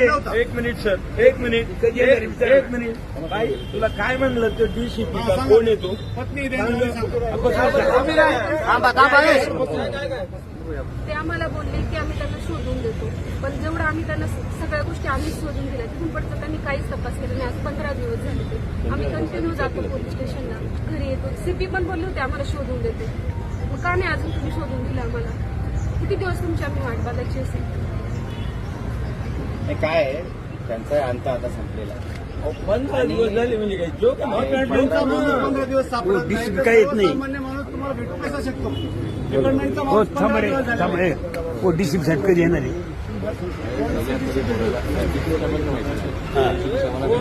एक minute sir. एक minute. एक एक मिनिट. काय तुला काय म्हणलं तो डीसीपी का कोण येतो पत्नी ते आम्हाला बोलले की आम्ही त्यांना शोधून देतो. पण जेवढं आम्ही त्यांना स- सगळ्या गोष्टी आम्हीच शोधून दिल्या तिथून पुढचं त्यांनी काहीच तपास केला नाही. आज पंधरा दिवस झाले ते. आम्ही कंटिन्यू जातो पोलीस स्टेशनला. घरी येतो. सीपी पण बोलले होते आम्हाला शोधून देते. मग का नाही अजून तुम्ही शोधून दिलं आम्हाला? किती दिवस तुमची आम्ही वाट बघायची असेल? नाही, काय आहे? त्यांचा अंत आता संपलेला आहे. पंधरा दिवस झाले म्हणजे काय? जोक पंधरा दिवस सापडत हो, नाही. डिस्ट्रिक्ट काय येत नाही. सामान्य माणूस तुम्हाला भेटू कसा शकतो तिकडनं हो माणूस थांब पंधरा रे दिवस झाले. थांब रे. हो साहेब कधी येणार आहे?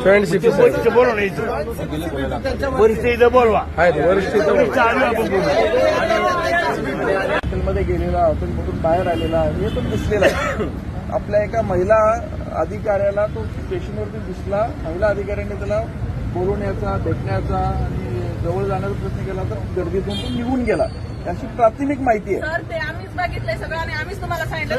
वरिष्ठ बोलवा ना इथं. वरिष्ठ इथं बोलवा. आहेत वरिष्ठ इथं वरिष्ठ आले आपण बोलू. हॉटेलमध्ये गेलेला हॉटेलमधून बाहेर आलेला हे पण दिसलेला आहे. आपल्या एका महिला अधिकाऱ्याला तो स्टेशनवरती दिसला. महिला अधिकाऱ्याने त्याला बोलवण्याचा भेटण्याचा आणि जवळ जाण्याचा प्रयत्न केला तर गर्दीतून तो निघून गेला. अशी प्राथमिक माहिती आहे. सर ते आम्हीच बघितलंय सगळं आणि आम्हीच तुम्हाला सांगितलं.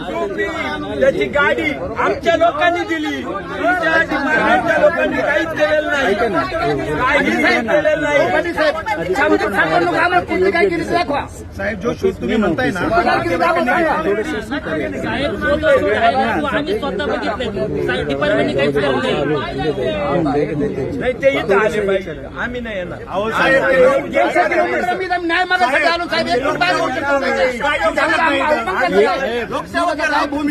त्याची गाडी आमच्या लोकांनी दिली तुमच्या डिपार्टमेंटच्या लोकांनी काहीच केलेलं नाही काहीच केलेलं नाही साहेब जो शोध तुम्ही म्हणताय ना आम्ही स्वतः बघितले डिपार्टमेंटने काहीच केलं नाही नाही ते इथं आले पाहिजे आम्ही नाही येणार न्याय मागायसाठी आलो साहेब एक मिनिट बाहेर होऊ